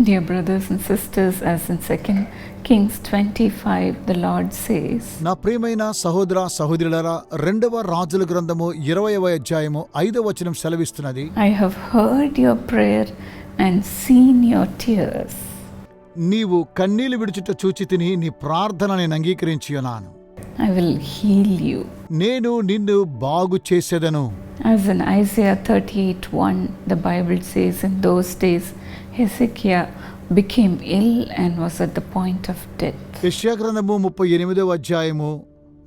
Dear brothers and sisters, as in 2 Kings 25, the Lord says, నా ప్రియమైన సహోదర సహోదరులరా రెండవ రాజుల గ్రంథము ఇరవయవ అధ్యాయము ఐదవ వచనం సెలవిస్తున్నది I have heard your prayer and seen your tears. నీవు కన్నీళ్ళు విడుచుట చూచి తిని నీ ప్రార్థన నేను అంగీకరించి ఉన్నాను I will heal you. నేను నిన్ను బాగు చేసేదను As in Isaiah 38 1, the Bible says, In those days Hezekiah became ill and was at the point of death. యెషయా గ్రంథము ముప్పై ఎనిమిదవ అధ్యాయము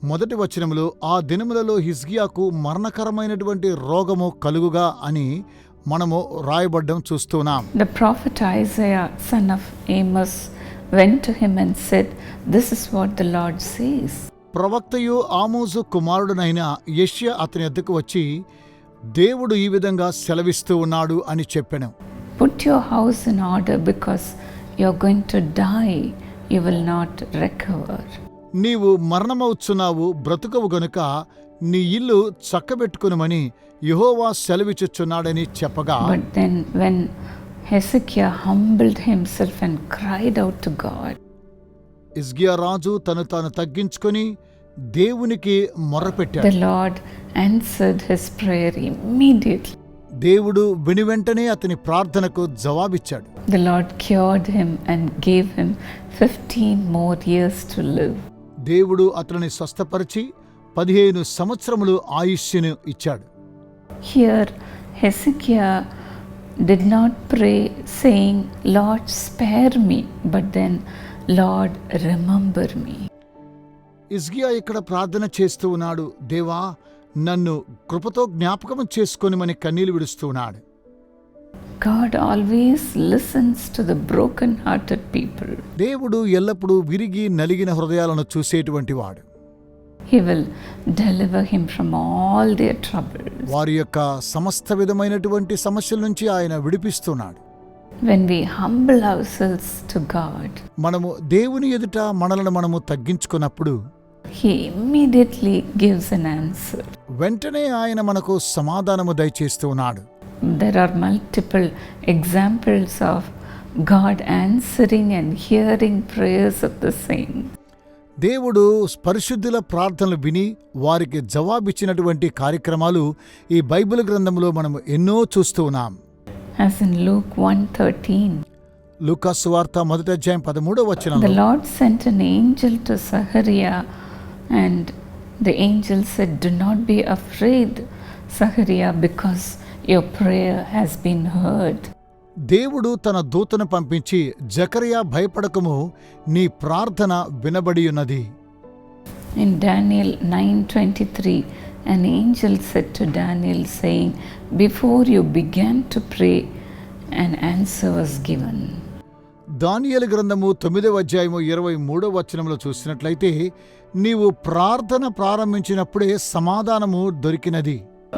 మొదటి వచనములో ఆ దినములలో హిజ్గియాకు మరణకరమైనటువంటి రోగము కలుగుగా అని మనము రాయబడ్డం చూస్తున్నాం The prophet Isaiah, son of Amos, went to him and said, This is what the Lord says. ప్రవక్తయు ఆమోజు కుమారుడునైన యెషయా అతని ఎద్దకు వచ్చి దేవుడు ఈ విధంగా సెలవిస్తూ ఉన్నాడు అని చెప్పెను Put your house in order because you're going to die. You will not recover. నీవు మరణమవుచున్నావు బ్రతుకవు గనుక నీ ఇల్లు చక్కబెట్టుకునమని యెహోవా సెలవిచ్చుచున్నాడని చెప్పగా But then, when Hezekiah humbled himself and cried out to God, ఇజ్గియా రాజు తను తాను తగ్గించుకొని దేవునికి మొర్రపెట్టాడు the Lord answered his prayer immediately. దేవుడు విని వెంటనే అతని ప్రార్థనకు జవాబిచ్చాడు. The Lord cured him and gave him 15 more years to live దేవుడు అతని స్వస్థపరిచి 15 సంవత్సరములు ఆయుష్యను ఇచ్చాడు. Here Hezekiah did not pray saying Lord spare me but then Lord remember me Hezekiah ఇక్కడ ప్రార్థన చేస్తూ ఉన్నాడు. దేవా నన్ను కృపతో జ్ఞాపకం చేసుకొనిమని కన్నీళ్ళు విడుస్తూ ఉన్నాడు God always listens to the broken-hearted people. దేవుడు ఎల్లప్పుడూ విరిగి నలిగిన హృదయాలను చూసేటువంటి వాడు He will deliver him from all their troubles. వారి యొక్క సమస్త విధమైనటువంటి సమస్యల నుంచి ఆయన విడిపిస్తున్నాడు When we humble ourselves to God, మనము దేవుని ఎదుట మనలను మనము తగ్గించుకున్నప్పుడు ఇమ్మీడియట్లీ గివ్స్ అన్ ఆన్సర్ వెంటనే ఆయన మనకు సమాధానము దయచేస్తూ ఉన్నాడు. There are multiple examples of God answering and hearing prayers of the same దేవుడు పరిశుద్ధుల ప్రార్థనలు విని వారికి జవాబిచ్చినటువంటి కార్యక్రమాలు ఈ బైబిల్ గ్రంథంలో మనం ఎన్నో చూస్తూ ఉన్నాం. As in Luke 1 13 లూకాసు వార్త మొదటి అధ్యాయం 13వ వచనంలో the lord sent an angel to sahariah and the angels do not be afraid Zechariah because your prayer has been heard దేవుడు తన దూతను పంపించి జకరియా భయపడకము నీ ప్రార్థన వినబడి ఉన్నది in Daniel nine twenty three and angel set to Daniel before you began to pray and answer given Daniel గ్రంథము తొమ్మిదవ అధ్యాయము ఇరవై మూడవ వచనంలో చూసినట్లయితే నీవు ప్రార్థన ప్రారంభించినప్పుడే సమాధానము దొరికినది.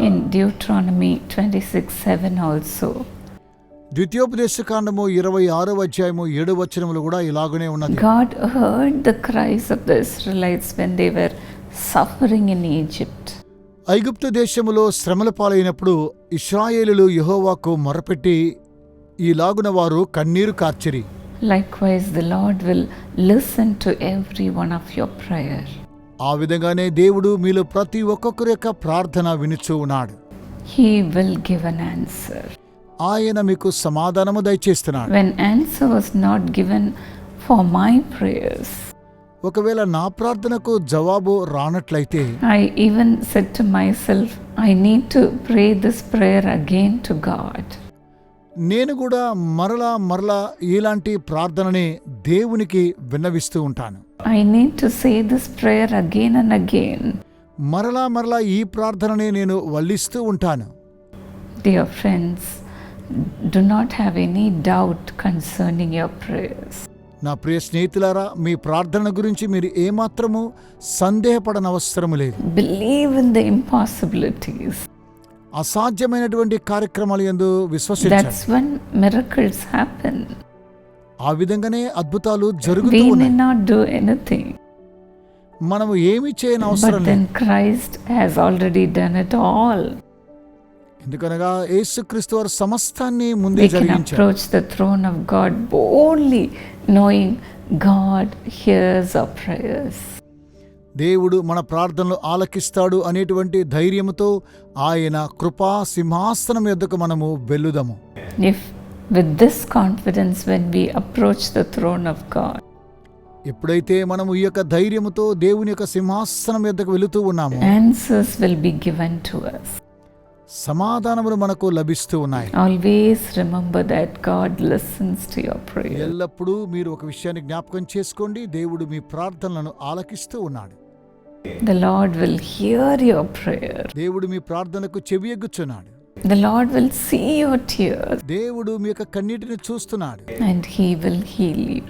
In Deuteronomy 26:7 also, ద్వితీయోపదేశకాండము ఇరవై ఆరవ అధ్యాయము ఏడవ వచనములు కూడా ఇలాగనే ఉన్నది. God heard the cries of the Israelites when they were suffering in Egypt. ఐగుప్తు దేశములో శ్రమల పాలైనప్పుడు ఇస్రాయేలులు యెహోవాకు మొరపెట్టి ఈలాగున వారు కన్నీరు కార్చిరి. Likewise the Lord will listen every one of your prayer ఆ విధంగానే దేవుడు మీలో ప్రతి ఒక్కొక్కరి యొక్క ప్రార్థన వినుచూ హీ విల్ గివ్ ఆన్సర్ ఆయన మీకు సమాధానము దయచేస్తున్నాడు. When answer was not given for my prayers ఒకవేళ నా ప్రార్థనకు జవాబు రానట్లయితే I even set self I need pray this prayer again to God నేను కూడా మరలా మరలా ఇలాంటి ప్రార్థనని దేవునికి విన్నవిస్తూ ఉంటాను. I need to say this prayer again and again మరలా మరలా ఈ ప్రార్థనని నేను వల్లిస్తూ ఉంటాను. Dear friends do not have any doubt concerning your prayers నా ప్రియ స్నేహితులారా మీ ప్రార్థన గురించి మీరు ఏమాత్రము సందేహపడనవసరం లేదు. బిలీవ్ ఇన్ ద ఇంపాసిబిలిటీస్ అసాధ్యమైనటువంటి కార్యక్రమాలు ఎందు విశ్వసించాడు ఆ విధంగానే అద్భుతాలు జరుగుతూ మనము ఏమి చేయని అవసరం క్రైస్ట్ హాస్ ఆల్్రెడీ డన్ ఎందుకనగా యేసుక్రీస్తు వారు ముందు జరిగించారు. Approach the throne of God boldly దేవుడు మన ప్రార్థనలు ఆలకిస్తాడు అనేటువంటి ధైర్యముతో ఆయన కృపా సింహాసనం యొద్దకు మనము వెల్లుదము with this confidence, when we approach the throne of God, ఎప్పుడైతే మనము ఈ యొక్క ధైర్యముతో దేవుని యొక్క సింహాసనం యొద్దకు వెళుతూ ఉన్నామో answers will be given to us. సమాధానములు మనకు లభిస్తూ ఉన్నాయి. Always remember that God listens to your prayer. ఎల్లప్పుడూ మీరు ఒక విషయాన్ని జ్ఞాపకం చేసుకోండి. దేవుడు మీ ప్రార్థనలను ఆలకిస్తూ ఉన్నాడు. The Lord will hear your prayer. దేవుడు మీ ప్రార్థనకు చెవియగ్గుచున్నాడు The Lord will see your tears దేవుడు మీ యొక్క కన్నీటిని చూస్తున్నాడు and He will heal you.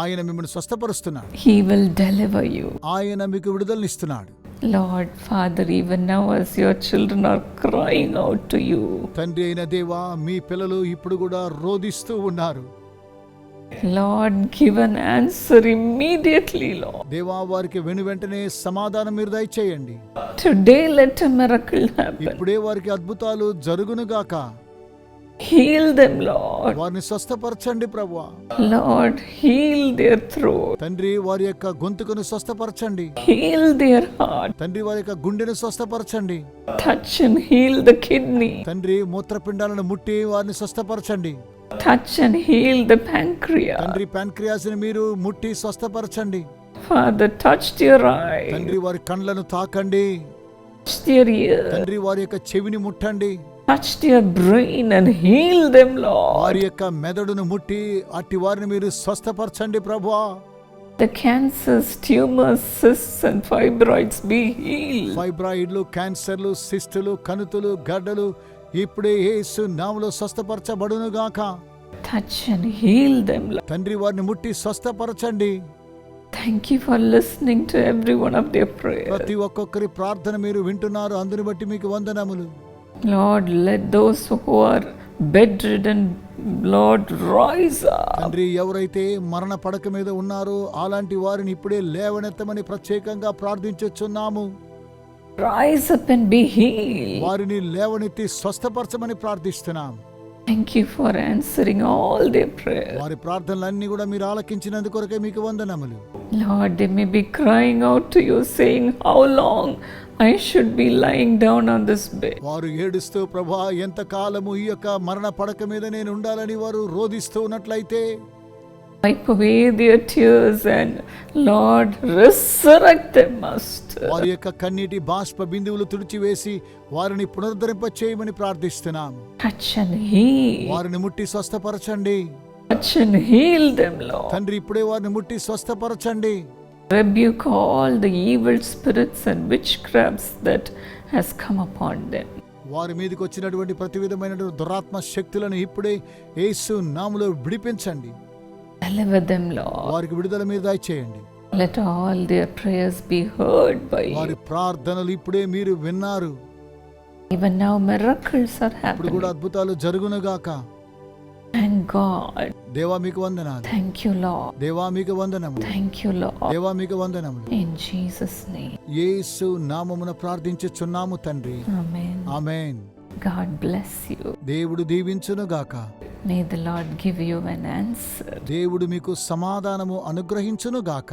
ఆయన మిమ్మల్ని స్వస్థపరుస్తున్నాడు He will deliver you. ఆయన మీకు విడుదలనిస్తున్నాడు Lord, Father, even now as your children are crying out to you, తండ్రి అయిన దేవా మీ పిల్లలు ఇప్పుడు కూడా రోదిస్తూ ఉన్నారు Lord, give an answer immediately, Lord. దేవా వారికి వెను వెంటనే సమాధానం మీరు దయచేయండి Today, let a miracle happen. ఇప్పుడే వారికి అద్భుతాలు జరుగునుగాక Heal them, Lord. వారిని స్వస్థపరచండి ప్రభువా Lord, heal their throat, తండ్రి వారి యొక్క గొంతుకును స్వస్థపరచండి heal their heart, తండ్రి వారి యొక్క గుండెను స్వస్థపరచండి touch and heal the kidney, తండ్రి మూత్రపిండాలను ముట్టి వారిని స్వస్థపరచండి touch and heal the pancreas. తండ్రి ప్యాన్క్రియాస్ని మీరు ముట్టి స్వస్థపరచండి Father, touch their eyes, తండ్రి వారి కండ్లను తాకండి తండ్రి వారి యొక్క చెవిని ముట్టండి touch their brain and heal them, Lord. వారి యొక్క మెదడును ముట్టి అట్టి వారిని మీరు స్వస్థపరచండి ప్రభువా The cancers, tumors, cysts, and fibroids be healed. ఫైబ్రాయిడ్లు క్యాన్సర్లు సిస్టులు కణుతులు గడ్డలు ఇప్పుడే యేసు నామలో స్వస్థపరచబడును గాక and heal them. Lord. తండ్రి వారిని ముట్టి స్వస్థపరచండి Thank you for listening to every one of their prayers. ప్రతి ఒక్కొక్కరి ప్రార్థన మీరు వింటున్నారు అందుని బట్టి మీకు వందనములు Lord, let those who are bedridden, Lord, rise up. తండ్రి ఎవరైతే మరణ పడక మీద ఉన్నారో అలాంటి వారిని ఇప్పుడే లేవనెత్తమని ప్రత్యేకంగా ప్రార్థించుచున్నాము Rise up and be healed. వారిని లేవనెత్తి స్వస్థపరచమని ప్రార్థిస్తున్నాం Thank you for answering all their prayers. వారి ప్రార్థనలన్నీ కూడా మీరు ఆలకించినందుకొరకే మీకు వందనములు Lord, they may be crying out to you, saying, How long I should be lying down on this bed. వారు ఏడుస్తూ ప్రభా ఎంత కాలము ఈ యొక్క మరణ పడక మీద నేను ఉండాలని వారు రోధిస్తూ ఉన్నట్లయితే Wipe away their tears and, Lord, resurrect them, Master. వారి యొక్క కన్నీటి బాష్ప బిందువులు తుడిచివేసి వారిని పునరుద్ధరింప చేయమని ప్రార్థిస్తున్నాం Touch and heal. వారిని ముట్టి స్వస్థపరచండి Touch and heal them, Lord. తండ్రి ఇప్పుడే వారిని ముట్టి స్వస్థపరచండి Rebuke all the evil spirits and witchcrafts that has come upon them. వారి మీదకి వచ్చినటువంటి ప్రతి విధమైన దురాత్మ శక్తులను ఇప్పుడే యేసు నాములో విడిపించండి Deliver them, Lord. వారికి విడుదల మీద దయచేయండి Let all their prayers be heard by వారి you. ప్రార్థనలు ఇప్పుడే మీరు విన్నారు Even now, miracles are ఇప్పుడు కూడా happening. అద్భుతాలు జరుగునుగాక Thank God. దేవా మీకు వందనాలు Thank you, Lord. దేవా మీకు వందనములు Thank you, Lord. దేవా మీకు వందనములు In Jesus' name. యేసు నామమున ప్రార్థించుచున్నాము తండ్రి Amen. Amen God bless you. దేవుడు దీవించునుగాక May the Lord give you an answer. దేవుడు మీకు సమాధానము అనుగ్రహించునుగాక